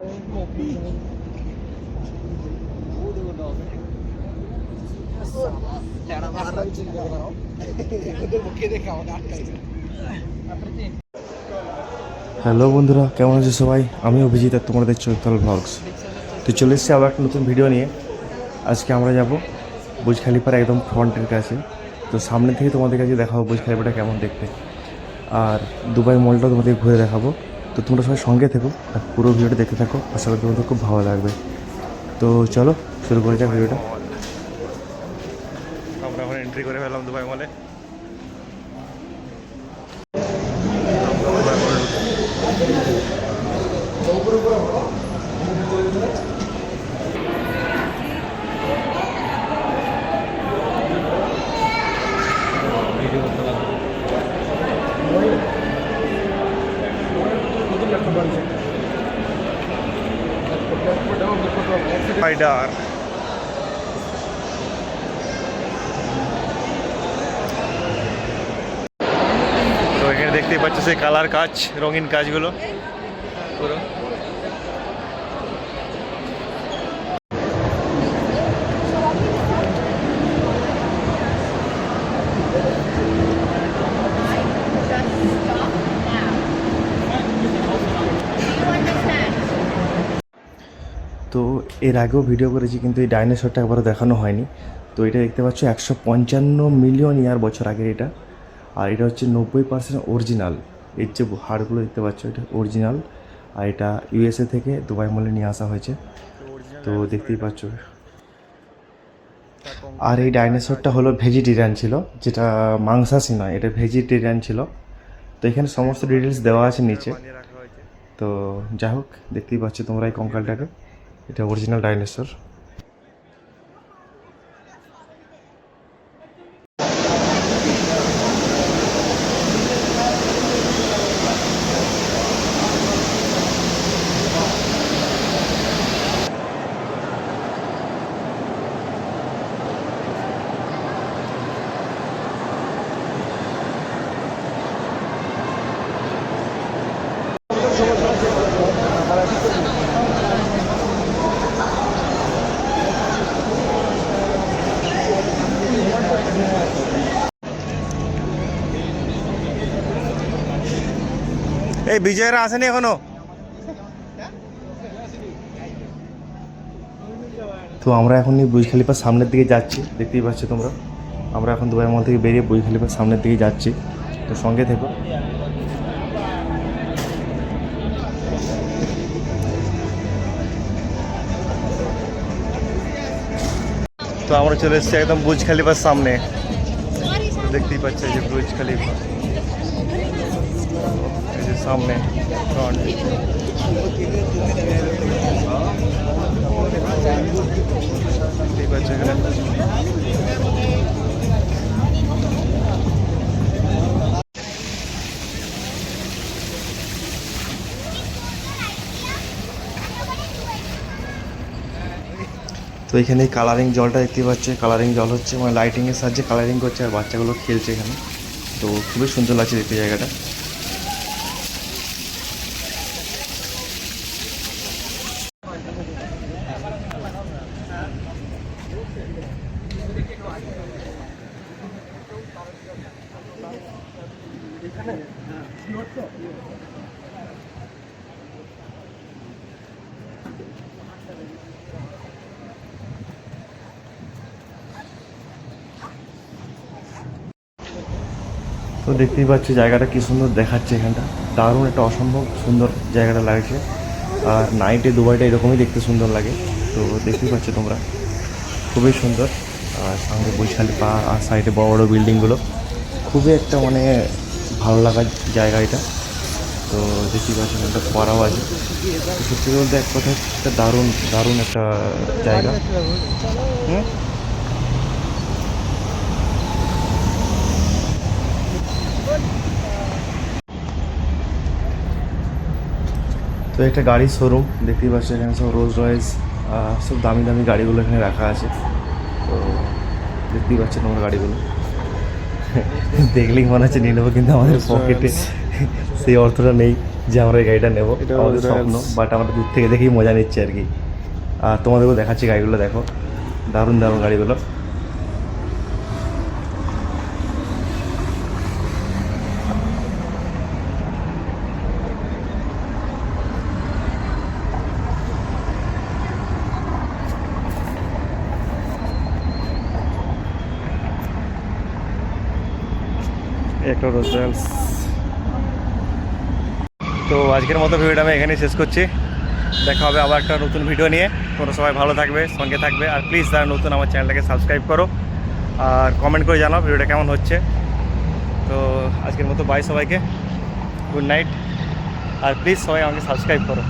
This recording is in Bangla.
হ্যালো বন্ধুরা, কেমন আছো সবাই? আমি অভিজিৎ আর তোমরা দেখছ উত্তল ব্লগস তো চলে এসেছি আবার একটা নতুন ভিডিও নিয়ে। আজকে আমরা যাব বুজ খালিফার একদম ফ্রন্টের কাছে। তো সামনে থেকে তোমাদের কাছে দেখাবো বুজ খালিফাটা কেমন দেখতে। আর দুবাই মলটাও তোমাদের ঘুরে দেখাবো। তো তোমরা সবাই সঙ্গে থেকো আর পুরো ভিডিওটা দেখতে থাকো। আশা করি তোমাদের খুব ভালো লাগবে। তো চলো, শুরু করে যাক ভিডিওটা। আমরা এখন এন্ট্রি করে ফেলাম দুবাই মলে স্পাইডার তো এখানে দেখতেই পাচ্ছ সেই কালার কাজ রঙিন কাজগুলো। তো এর আগেও ভিডিও করেছি, কিন্তু এই ডাইনোসরটা একবারও দেখানো হয়নি। তো এটা দেখতে পাচ্ছ, একশো পঞ্চান্ন মিলিয়ন ইয়ার বছর আগের এটা। আর এটা হচ্ছে নব্বই পার্সেন্ট অরিজিনাল এর যে হাড়গুলো দেখতে পাচ্ছ, এটা অরিজিনাল আর এটা ইউএসএ থেকে দুবাই মলে নিয়ে আসা হয়েছে। তো দেখতেই পাচ্ছ। আর এই ডাইনোসরটা হলো ভেজিটেরিয়ান ছিল, যেটা মাংসাশী নয়, এটা ভেজিটেরিয়ান ছিল। তো এখানে সমস্ত ডিটেলস দেওয়া আছে নিচে। তো যাই হোক, দেখতেই পাচ্ছ তোমরা এই কঙ্কালটাকে। এটা অরিজিনাল ডাইনোসর এই বিজয়রা আসেনি এখনও। তো আমরা এখন বুজ খালিফার সামনের দিকে যাচ্ছি দেখতেই পাচ্ছ তোমরা। আমরা এখন দুবাই মল থেকে বেরিয়ে বুজ খালিফার সামনের দিকে যাচ্ছি। তো সঙ্গে থেকো। তো আমরা চলে এসেছি একদম বুজ খালিফার সামনে। দেখতেই পাচ্ছ যে বুজ খালিফা। সামনে তো এখানে কালারিং জলটা দেখতে পাচ্ছে। কালারিং জল হচ্ছে মানে লাইটিংয়ের সাহায্যে কালারিং করছে আর বাচ্চাগুলো খেলছে এখানে। তো খুবই সুন্দর লাগছে দেখতে জায়গাটা। তো দেখতেই পাচ্ছ জায়গাটা কি সুন্দর দেখাচ্ছে এখানটা। দারুণ একটা অসম্ভব সুন্দর জায়গাটা লাগছে। আর নাইটে দুবাইটা এরকমই দেখতে সুন্দর লাগে। তো দেখতেই পাচ্ছ তোমরা। খুবই সুন্দর। আর সঙ্গে বৈশালী পা আর সাইডে বড় বড় বিল্ডিংগুলো। খুবই একটা মানে ভালো লাগার জায়গা এটা। তো দেখতেই পাচ্ছ একটা পড়াও আছে। সত্যি বলতে এক কথা একটা দারুণ দারুণ একটা জায়গা। তো একটা গাড়ির শোরুম দেখতেই পাচ্ছ এখানে সব রোজ রয়েস সব দামি দামি গাড়িগুলো এখানে রাখা আছে। তো দেখতেই পাচ্ছেন আমার গাড়িগুলো। দেখলেই মনে হচ্ছে নিয়ে নেব কিন্তু আমাদের পকেটে সেই অর্থটা নেই যে আমরা এই গাড়িটা নেব। আমাদের স্বপ্ন বাট আমরা দূর থেকে দেখেই মজা নিচ্ছি আর কি। আর তোমাদেরকেও দেখাচ্ছি গাড়িগুলো দেখো। দারুণ দারুণ গাড়িগুলো। একটা রোজ রয়্যালস তো আজকের মতো ভিডিওটা আমি এখানেই শেষ করছি। দেখা হবে আবার একটা নতুন ভিডিও নিয়ে। তোমরা সবাই ভালো থাকবে, সঙ্গে থাকবে। আর প্লিজ যারা নতুন আমার চ্যানেলটাকে সাবস্ক্রাইব করো। আর কমেন্ট করে জানাও ভিডিওটা কেমন হচ্ছে। তো আজকের মতো বাই সবাইকে। গুড নাইট আর প্লিজ সবাই আমাকে সাবস্ক্রাইব করো।